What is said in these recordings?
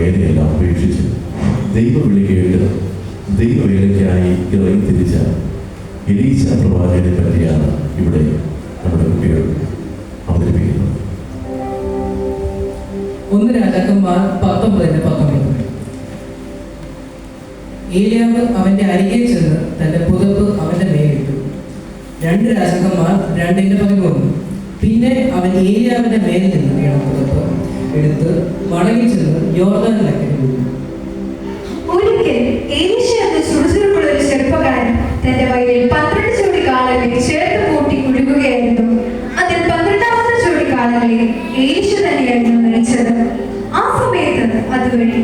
വേലയെല്ലാം ഉപേക്ഷിച്ച് ദൈവവിളി കേട്ട് ദൈവവേലയ്ക്കായി ഇറങ്ങി തിരിച്ച എലീശ പ്രവാചകനെ പറ്റിയാണ് ഇവിടെ നമ്മുടെ കുട്ടികൾ അവതരിപ്പിക്കുന്നത് ഒന്ന് രാജാക്കന്മാർ പത്തൊമ്പതിന്റെ പത്തൊമ്പത്. ഏലിയാവ് അവന്റെ അരികെ ചെന്ന് തന്റെ പുതപ്പ് അവന്റെ മേലിട്ടു. രണ്ട് രാജാക്കന്മാർ രണ്ടിന്റെ പതിമൂന്ന്. പിന്നെ അവൻ ഏലിയാവിന്റെ മേലിൽ നിന്ന് വീണ പുതപ്പ്. എടുത്ത് മടങ്ങി ചെന്ന് യോർദാനിലേക്ക്. ഒരിക്കൽ തന്റെ വയലിൽ കാളകളെ ആ സമയത്ത് അതുവഴി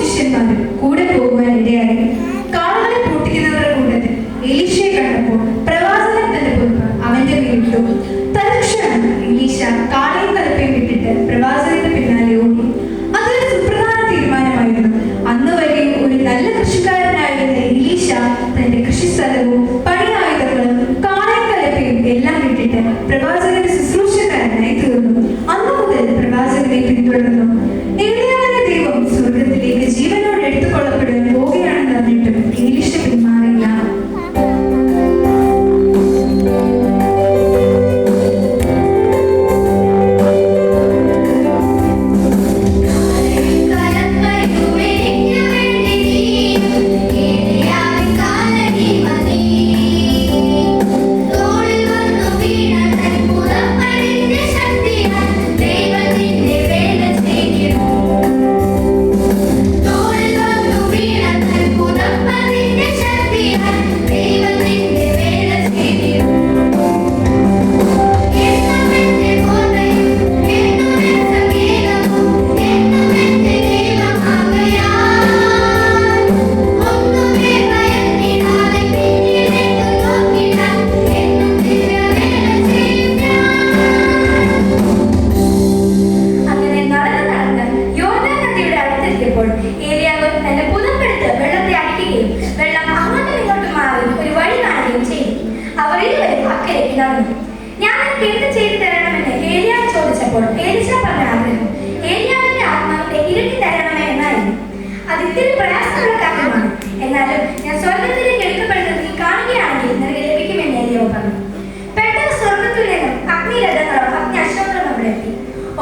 ശിഷ്യന്മാരും കൂടെ പോകുവാൻ കാളകളെ പൂട്ടിക്കുന്നവരുടെ കൂട്ടത്തിൽ കണ്ടപ്പോൾ പ്രവാചകൻ തന്റെ പുറത്ത് അവന്റെ മേലിട്ടു തൽക്ഷണം എലീശ കാളയും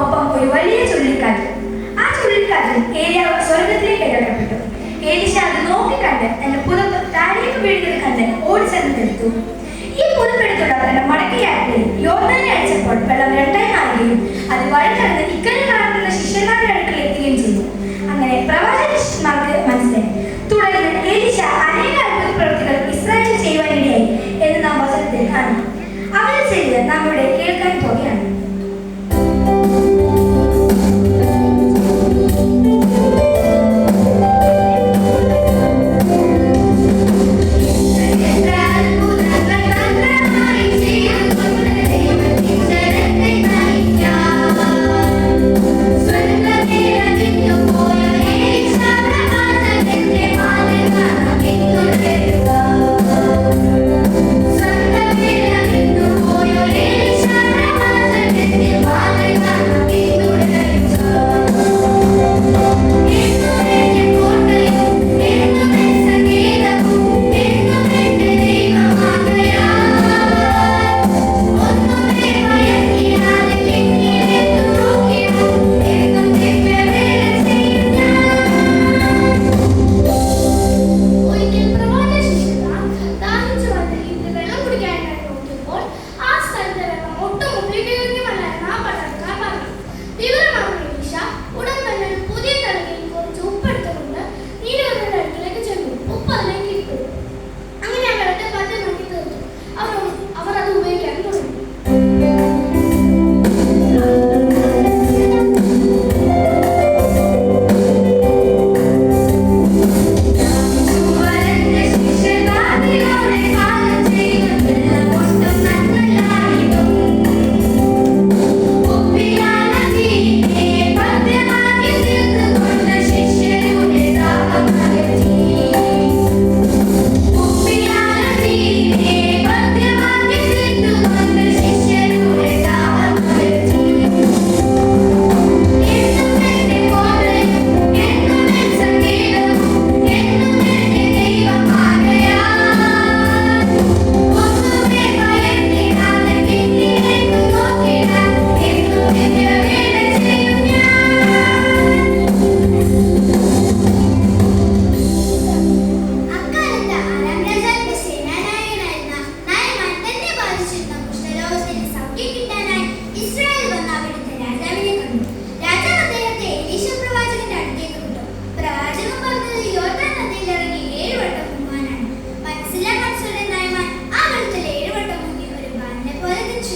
ഒപ്പം ഒരു വലിയ ചുഴലിക്കാറ്റ്. ആ ചുഴലിക്കാറ്റിൽ ഏലിയാവ് സ്വർഗത്തിലേക്ക് ഇടപെട്ടു ഏലിശ അത് നോക്കിക്കണ്ട് തന്റെ പുതപ്പ് താഴേക്ക് വീഴുന്നത് കണ്ട് ഓടിച്ചെന്ന് തീർത്തു ഈ പുതപ്പെടുത്തുള്ള തന്റെ മടക്കിയാക്കുകയും യോർദാനെ അടിച്ചപ്പോൾ വെള്ളം രണ്ടായി മാറുകയും അത് വഴി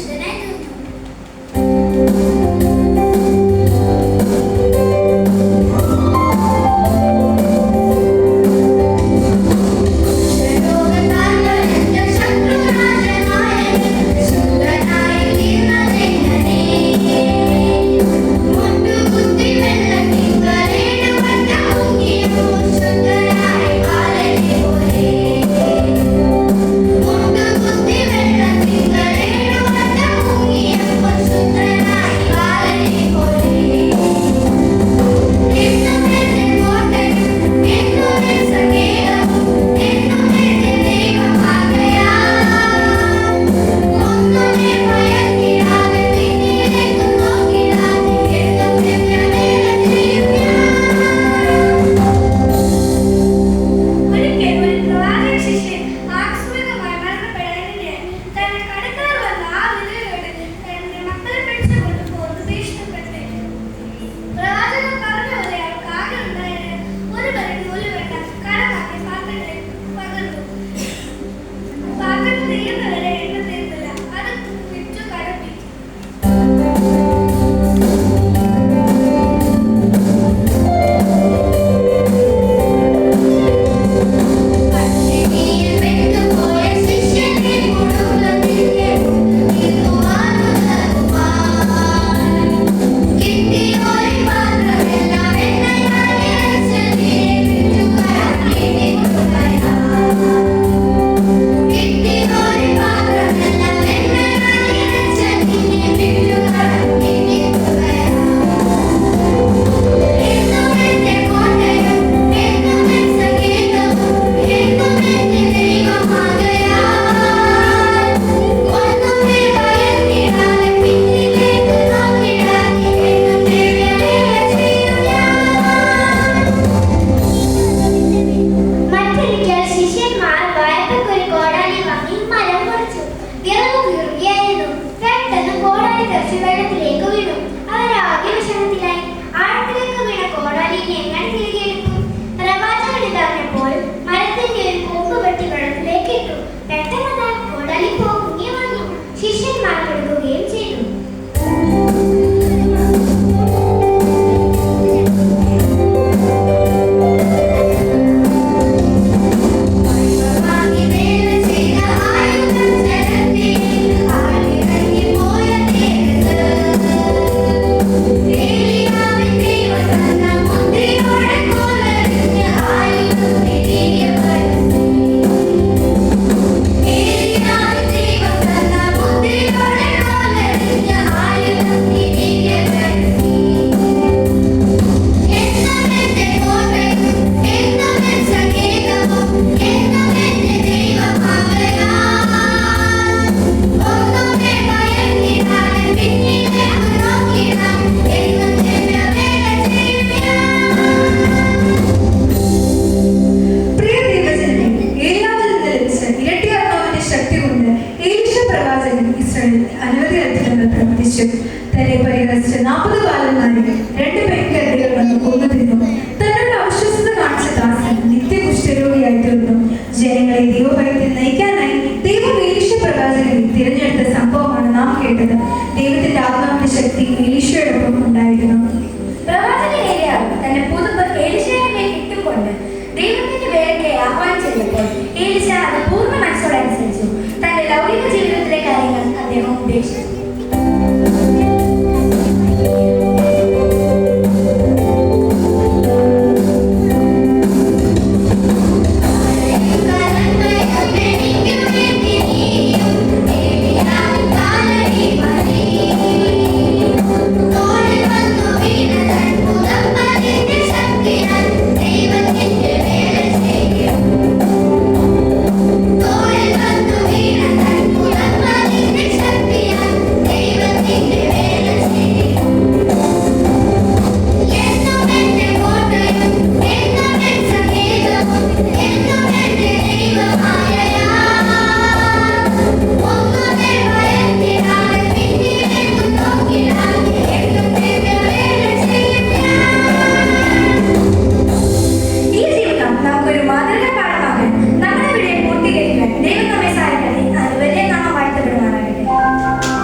The then ദൈവഭയത്തിൽ നയിക്കാനായി ദൈവം ഏലിഷ പ്രവാചകൻ തിരഞ്ഞെടുത്ത സംഭവമാണ് നാം കേട്ടത്. ദൈവത്തിന്റെ ആത്മാവിന്റെ ശക്തി ഏലിഷയോടൊപ്പം ഉണ്ടായിരുന്നു പ്രവാചകൻ തന്റെ പുതുപ്പ് ഏലിഷയെ കിട്ടുകൊണ്ട് ദൈവത്തിന്റെ വേലയ്ക്ക് ആഹ്വാനം ചെയ്തപ്പോൾ ഏലിഷ